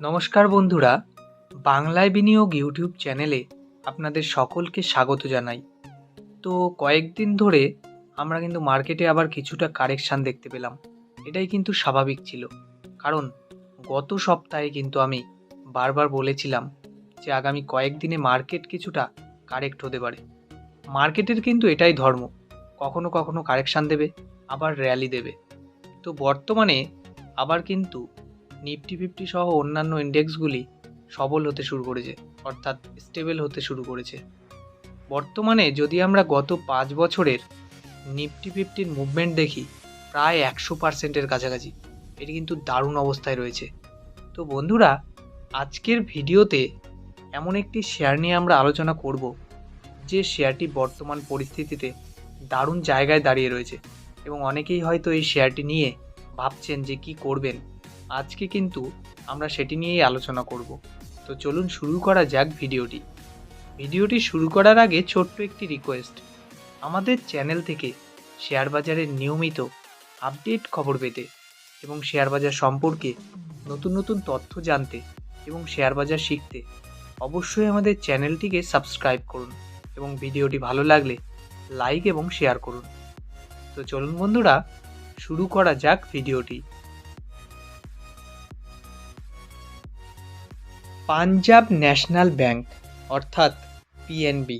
নমস্কার বন্ধুরা, বাংলায় বিনিয়োগ ইউটিউব চ্যানেলে আপনাদের সকলকে স্বাগত জানাই। তো কয়েকদিন ধরে আমরা কিন্তু মার্কেটে আবার কিছুটা কারেকশান দেখতে পেলাম। এটাই কিন্তু স্বাভাবিক ছিল। কারণ গত সপ্তাহে কিন্তু আমি বারবার বলেছিলাম যে আগামী কয়েকদিনে মার্কেট কিছুটা কারেক্ট হতে পারে। মার্কেটের কিন্তু এটাই ধর্ম, কখনো কখনো কারেকশান দেবে, আবার র্যালি দেবে। তো বর্তমানে আবার কিন্তু নিফটি ফিফটি সহ অন্যান্য ইন্ডেক্সগুলি সবল হতে শুরু করেছে, অর্থাৎ স্টেবল হতে শুরু করেছে। বর্তমানে যদি আমরা গত পাঁচ বছরের নিফটি ফিফটির মুভমেন্ট দেখি, প্রায় একশো পার্সেন্টের কাছাকাছি। এটি কিন্তু দারুণ অবস্থায় রয়েছে। তো বন্ধুরা, আজকের ভিডিওতে এমন একটি শেয়ার নিয়ে আমরা আলোচনা করব, যে শেয়ারটি বর্তমান পরিস্থিতিতে দারুণ জায়গায় দাঁড়িয়ে রয়েছে। এবং অনেকেই হয়তো এই শেয়ারটি নিয়ে ভাবছেন যে কি করবেন। আজকে কিন্তু আমরা সেটি নিয়েই আলোচনা করব। তো চলুন শুরু করা যাক ভিডিওটি। ভিডিওটি শুরু করার আগে ছোট্ট একটি রিকোয়েস্ট আমাদের চ্যানেল থেকে শেয়ার বাজারের নিয়মিত আপডেট খবর পেতে এবং শেয়ার বাজার সম্পর্কে নতুন নতুন তথ্য জানতে এবং শেয়ার বাজার শিখতে অবশ্যই আমাদের চ্যানেলটিকে সাবস্ক্রাইব করুন এবং ভিডিওটি ভালো লাগলে লাইক এবং শেয়ার করুন। তো চলুন বন্ধুরা, শুরু করা যাক ভিডিওটি। পাঞ্জাব ন্যাশনাল ব্যাংক, অর্থাৎ পিএনবি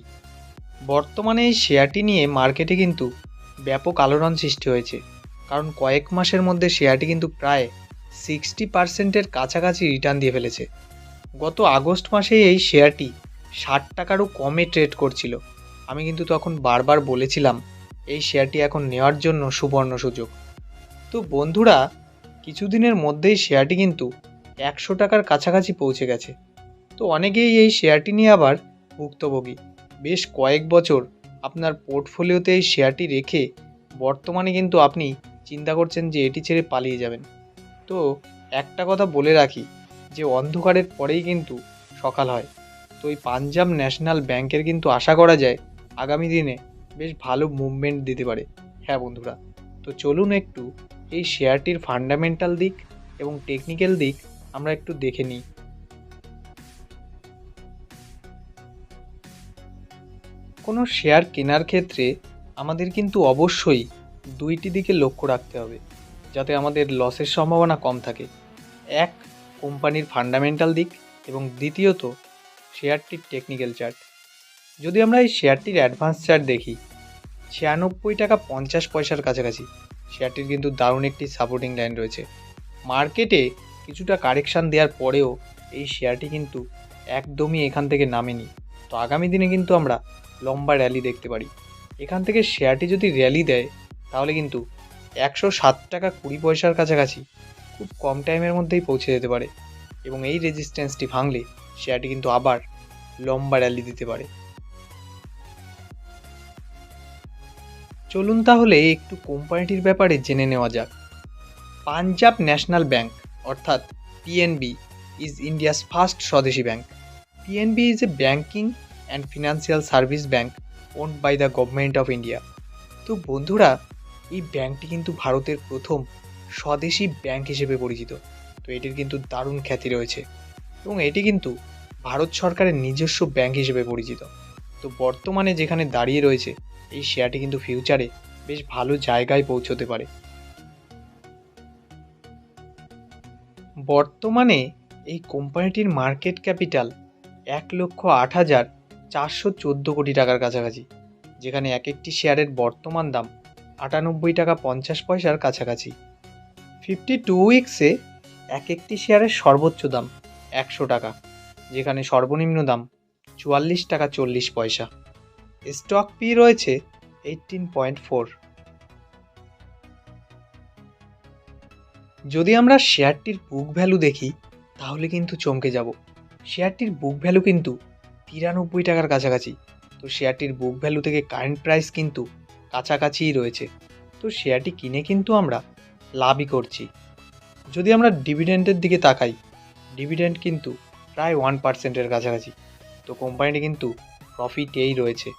বর্তমানে এই শেয়ারটি নিয়ে মার্কেটে কিন্তু ব্যাপক আলোড়ন সৃষ্টি হয়েছে। কারণ কয়েক মাসের মধ্যে শেয়ারটি কিন্তু প্রায় সিক্সটি পার্সেন্টের কাছাকাছি রিটার্ন দিয়ে ফেলেছে। গত আগস্ট মাসে এই শেয়ারটি ষাট টাকারও কমে ট্রেড করছিল। আমি কিন্তু তখন বারবার বলেছিলাম, এই শেয়ারটি এখন নেওয়ার জন্য সুবর্ণ সুযোগ। তো বন্ধুরা, কিছুদিনের মধ্যেই শেয়ারটি কিন্তু একশো টাকার কাছাকাছি পৌঁছে গেছে। তো অনেকেই এই শেয়ারটি নিয়ে আবার ভুক্তভোগী। বেশ কয়েক বছর আপনার পোর্টফোলিওতে এই শেয়ারটি রেখে বর্তমানে কিন্তু আপনি চিন্তা করছেন যে এটি ছেড়ে পালিয়ে যাবেন। তো একটা কথা বলে রাখি যে অন্ধকারের পরেই কিন্তু সকাল হয়। তো এই পাঞ্জাব ন্যাশনাল ব্যাংকের কিন্তু আশা করা যায় আগামী দিনে বেশ ভালো মুভমেন্ট দিতে পারে। হ্যাঁ বন্ধুরা, তো চলুন একটু এই শেয়ারটির ফান্ডামেন্টাল দিক এবং টেকনিক্যাল দিক আমরা একটু দেখে নিই। কোনো শেয়ার কেনার ক্ষেত্রে আমাদের কিন্তু অবশ্যই দুইটি দিকে লক্ষ্য রাখতে হবে, যাতে আমাদের লসের সম্ভাবনা কম থাকে। এক, কোম্পানির ফান্ডামেন্টাল দিক এবং দ্বিতীয়ত, শেয়ারটির টেকনিক্যাল চার্ট। যদি আমরা এই শেয়ারটির অ্যাডভান্স চার্ট দেখি, ছিয়ানব্বই টাকা পঞ্চাশ পয়সার কাছাকাছি, শেয়ারটির কিন্তু দারুণ একটি সাপোর্টিং লাইন রয়েছে। মার্কেটে কিছুটা কারেকশান দেওয়ার পরেও এই শেয়ারটি কিন্তু একদমই এখান থেকে নামেনি। তো আগামী দিনে কিন্তু আমরা লম্বা র্যালি দেখতে পারি। এখান থেকে শেয়ারটি যদি র্যালি দেয়, তাহলে কিন্তু একশো সাত টাকা কুড়ি পয়সার কাছাকাছি খুব কম টাইমের মধ্যেই পৌঁছে যেতে পারে এবং এই রেজিস্ট্যান্সটি ভাঙলে শেয়ারটি কিন্তু আবার লম্বা র্যালি দিতে পারে। চলুন তাহলে একটু কোম্পানিটির ব্যাপারে জেনে নেওয়া যাক। পাঞ্জাব ন্যাশনাল ব্যাংক অর্থাৎ পিএনবি ইজ ইন্ডিয়াস ফার্স্ট স্বদেশি bank PNB is a banking and financial service bank owned by the government of India তো বন্ধুরা, এই ব্যাংকটি কিন্তু ভারতের প্রথম স্বদেশি ব্যাংক হিসেবে পরিচিত। তো এটির কিন্তু দারুণ খ্যাতি রয়েছে এবং এটি কিন্তু ভারত সরকারের নিজস্ব ব্যাংক হিসেবে পরিচিত। তো বর্তমানে যেখানে দাঁড়িয়ে রয়েছে, এই শেয়ারটি কিন্তু ফিউচারে বেশ ভালো জায়গায় পৌঁছতে পারে। বর্তমানে এই কোম্পানিটির মার্কেট ক্যাপিটাল এক লক্ষ আট হাজার চারশো চোদ্দ কোটি টাকার কাছাকাছি, যেখানে এক একটি শেয়ারের বর্তমান দাম আটানব্বই টাকা পঞ্চাশ পয়সার কাছাকাছি। ফিফটি টু উইক্সে এক একটি শেয়ারের সর্বোচ্চ দাম একশো টাকা, যেখানে সর্বনিম্ন দাম চুয়াল্লিশ টাকা চল্লিশ পয়সা। স্টক পি রয়েছে এইটিন পয়েন্ট ফোর যদি আমরা শেয়ারটির বুক ভ্যালু দেখি, তাহলে কিন্তু চমকে যাব। শেয়ারটির বুক ভ্যালু কিন্তু তিরানব্বই টাকার কাছাকাছি। তো শেয়ারটির বুক ভ্যালু থেকে কারেন্ট প্রাইস কিন্তু কাছাকাছিই রয়েছে। তো শেয়ারটি কিনে কিন্তু আমরা লাভই করছি। যদি আমরা ডিভিডেন্ডের দিকে তাকাই ডিভিডেন্ড কিন্তু প্রায় ওয়ান পার্সেন্টের কাছাকাছি। তো কোম্পানিটি কিন্তু প্রফিটেই রয়েছে।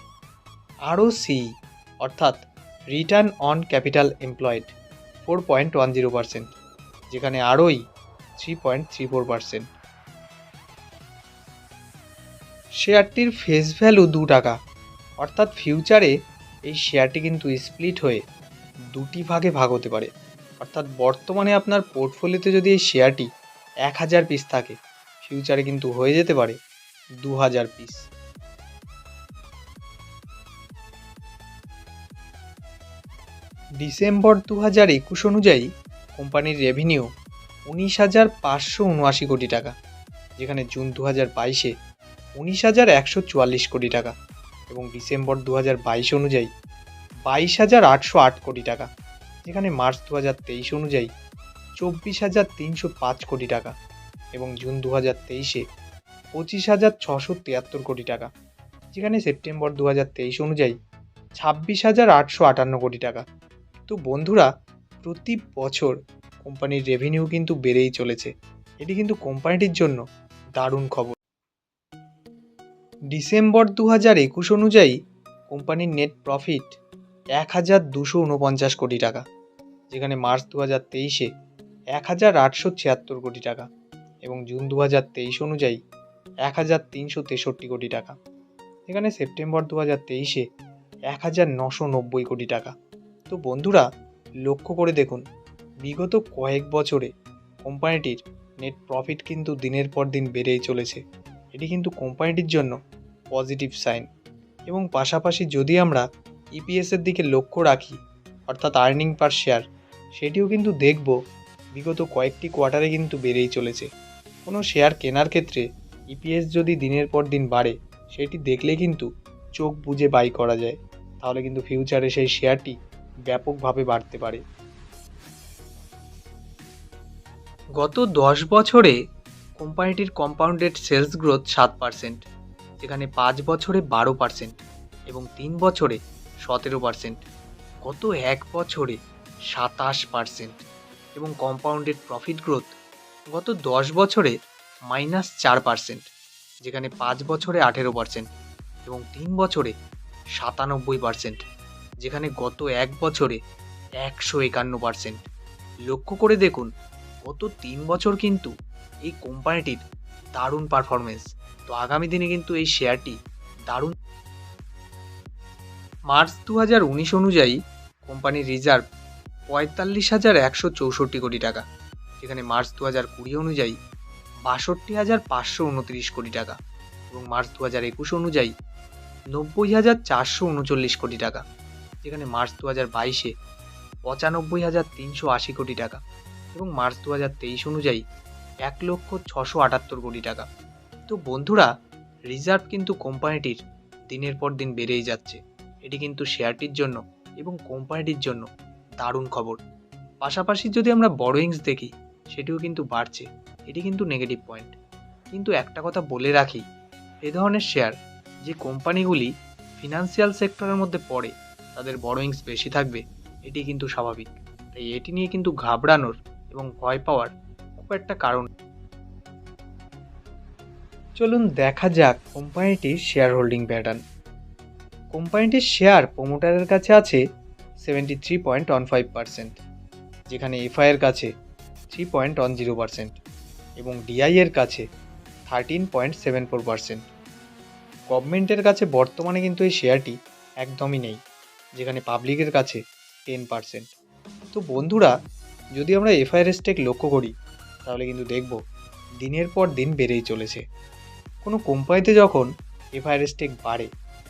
আরও সি অর্থাৎ return on capital employed four point one zero percent যেখানে ROE three point three four percent শেয়ারটির face value দু টাকা। অর্থাৎ ফিউচারে এই শেয়ারটি কিন্তু স্প্লিট হয়ে দুটি ভাগে ভাগ হতে পারে। অর্থাৎ বর্তমানে আপনার পোর্টফোলিওতে যদি এই শেয়ারটি এক হাজার পিস থাকে ফিউচারে কিন্তু হয়ে যেতে পারে দু হাজার পিস ডিসেম্বর দু হাজার একুশ অনুযায়ী কোম্পানির রেভিনিউ উনিশ হাজার পাঁচশো উনআশি কোটি টাকা, যেখানে জুন দু হাজার বাইশে উনিশ হাজার একশো চুয়াল্লিশ কোটি টাকা এবং ডিসেম্বর দু হাজার বাইশ অনুযায়ী বাইশ হাজার আটশো আট কোটি টাকা, যেখানে মার্চ দু হাজার তেইশ অনুযায়ী চব্বিশ হাজার তিনশো পাঁচ কোটি টাকা এবং জুন দু হাজার তেইশে পঁচিশ হাজার ছশো তিয়াত্তর কোটি টাকা, যেখানে সেপ্টেম্বর দু হাজার তেইশ অনুযায়ী ছাব্বিশ হাজার আটশো আটান্ন কোটি টাকা। তো বন্ধুরা প্রতি বছর কোম্পানির রেভিনিউ কিন্তু বেড়েই চলেছে। এটি কিন্তু কোম্পানিটির জন্য দারুণ খবর। ডিসেম্বর দু হাজার একুশ অনুযায়ী কোম্পানির নেট প্রফিট এক হাজার দুশো উনপঞ্চাশ কোটি টাকা, যেখানে মার্চ দু হাজার তেইশে এক হাজার আটশো ছিয়াত্তর কোটি টাকা এবং জুন দু হাজার তেইশ অনুযায়ী এক হাজার তিনশো তেষট্টি কোটি টাকা। এখানে সেপ্টেম্বর দু হাজার তেইশে এক হাজার নশো নব্বই কোটি টাকা। তো বন্ধুরা লক্ষ্য করে দেখুন, বিগত কয়েক বছরে কোম্পানিটির নেট প্রফিট কিন্তু দিনের পর দিন বেড়েই চলেছে। এটি কিন্তু কোম্পানিটির জন্য পজিটিভ সাইন এবং পাশাপাশি যদি আমরা ইপিএসের দিকে লক্ষ্য রাখি, অর্থাৎ আর্নিং পার শেয়ার সেটিও কিন্তু দেখব বিগত কয়েকটি কোয়ার্টারে কিন্তু বেড়েই চলেছে। কোনো শেয়ার কেনার ক্ষেত্রে ইপিএস যদি দিনের পর দিন বাড়ে, সেটি দেখলে কিন্তু চোখ বুজে বাই করা যায়। তাহলে কিন্তু ফিউচারে সেই শেয়ারটি ব্যাপকভাবে বাড়তে পারে। গত দশ বছরে কোম্পানিটির কম্পাউন্ডেড সেলস গ্রোথ সাত পার্সেন্ট যেখানে পাঁচ বছরে বারো পার্সেন্ট এবং তিন বছরে সতেরো পার্সেন্ট। গত এক বছরে সাতাশ পার্সেন্ট এবং কম্পাউন্ডেড প্রফিট গ্রোথ গত দশ বছরে মাইনাস চার পার্সেন্ট, যেখানে পাঁচ বছরে আঠেরো পার্সেন্ট এবং তিন বছরে সাতানব্বই পার্সেন্ট। যেখানে গত এক বছরে একশো একান্ন পার্সেন্ট লক্ষ্য করে দেখুন, গত তিন বছর কিন্তু এই কোম্পানিটির দারুণ পারফরমেন্স তো আগামী দিনে কিন্তু এই শেয়ারটি দারুণ মার্চ দু হাজার উনিশ অনুযায়ী কোম্পানির রিজার্ভ পঁয়তাল্লিশ হাজার একশো চৌষট্টি কোটি টাকা, যেখানে মার্চ দু হাজার কুড়ি অনুযায়ী বাষট্টি হাজার পাঁচশো উনত্রিশ কোটি টাকা এবং মার্চ দু হাজার একুশ অনুযায়ী নব্বই হাজার চারশো উনচল্লিশ কোটি টাকা। যেখানে মার্চ দু হাজার বাইশে পঁচানব্বই হাজার তিনশো আশি কোটি টাকা এবং মার্চ দু হাজার তেইশ অনুযায়ী এক লক্ষ ছশো আটাত্তর কোটি টাকা। তো বন্ধুরা, রিজার্ভ কিন্তু কোম্পানিটির দিনের পর দিন বেড়েই যাচ্ছে। এটি কিন্তু শেয়ারটির জন্য এবং কোম্পানিটির জন্য দারুণ খবর। পাশাপাশি যদি আমরা বড়োইংস দেখি, সেটিও কিন্তু বাড়ছে। এটি কিন্তু নেগেটিভ পয়েন্ট। কিন্তু একটা কথা বলে রাখি, এ ধরনের শেয়ার যে কোম্পানিগুলি ফিনান্সিয়াল সেক্টরের মধ্যে পড়ে তাদের বড়োইংস বেশি থাকবে, এটি কিন্তু স্বাভাবিক। তাই এটি নিয়ে কিন্তু ঘাবড়ানোর এবং ভয় পাওয়ার খুব একটা কারণ চলুন দেখা যাক কোম্পানিটির শেয়ার হোল্ডিং প্যাটার্ন কোম্পানিটির শেয়ার প্রোমোটারের কাছে আছে seventy three point one five percent যেখানে এফআইয়ের কাছে three point one zero percent এবং ডিআইয়ের কাছে thirteen point seven four percent গভর্নমেন্টের কাছে বর্তমানে কিন্তু এই শেয়ারটি একদমই নেই। যেখানে পাবলিকের কাছে টেন পার্সেন্ট তো বন্ধুরা, যদি আমরা এফআইআর স্টেক লক্ষ্য করি, তাহলে কিন্তু দেখব দিনের পর দিন বেড়েই চলেছে। কোনো কোম্পানিতে যখন এফআইআর স্টেক বাড়ে,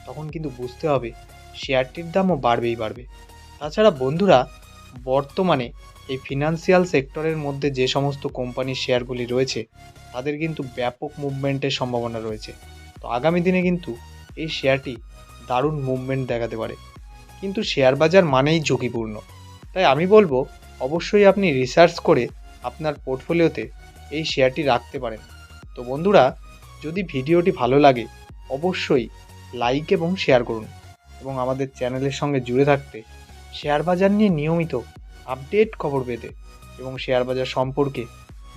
তখন কিন্তু বুঝতে হবে শেয়ারটির দামও বাড়বেই বাড়বে। তাছাড়া বন্ধুরা, বর্তমানে এই ফিনান্সিয়াল সেক্টরের মধ্যে যে সমস্ত কোম্পানির শেয়ারগুলি রয়েছে, তাদের কিন্তু ব্যাপক মুভমেন্টের সম্ভাবনা রয়েছে। তো আগামী দিনে কিন্তু এই শেয়ারটি দারুণ মুভমেন্ট দেখাতে পারে। কিন্তু শেয়ার বাজার মানেই ঝুঁকিপূর্ণ। তাই আমি বলব, অবশ্যই আপনি রিসার্চ করে আপনার পোর্টফোলিওতে এই শেয়ারটি রাখতে পারেন। তো বন্ধুরা, যদি ভিডিওটি ভালো লাগে, অবশ্যই লাইক এবং শেয়ার করুন এবং আমাদের চ্যানেলের সঙ্গে জুড়ে থাকতে শেয়ার বাজার নিয়ে নিয়মিত আপডেট খবর পেতে এবং শেয়ার বাজার সম্পর্কে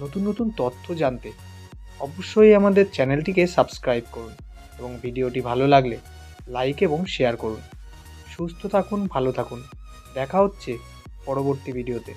নতুন নতুন তথ্য জানতে অবশ্যই আমাদের চ্যানেলটিকে সাবস্ক্রাইব করুন এবং ভিডিওটি ভালো লাগলে লাইক এবং শেয়ার করুন। সুস্থ থাকুন ভালো থাকুন। দেখা হচ্ছে পরবর্তী ভিডিওতে।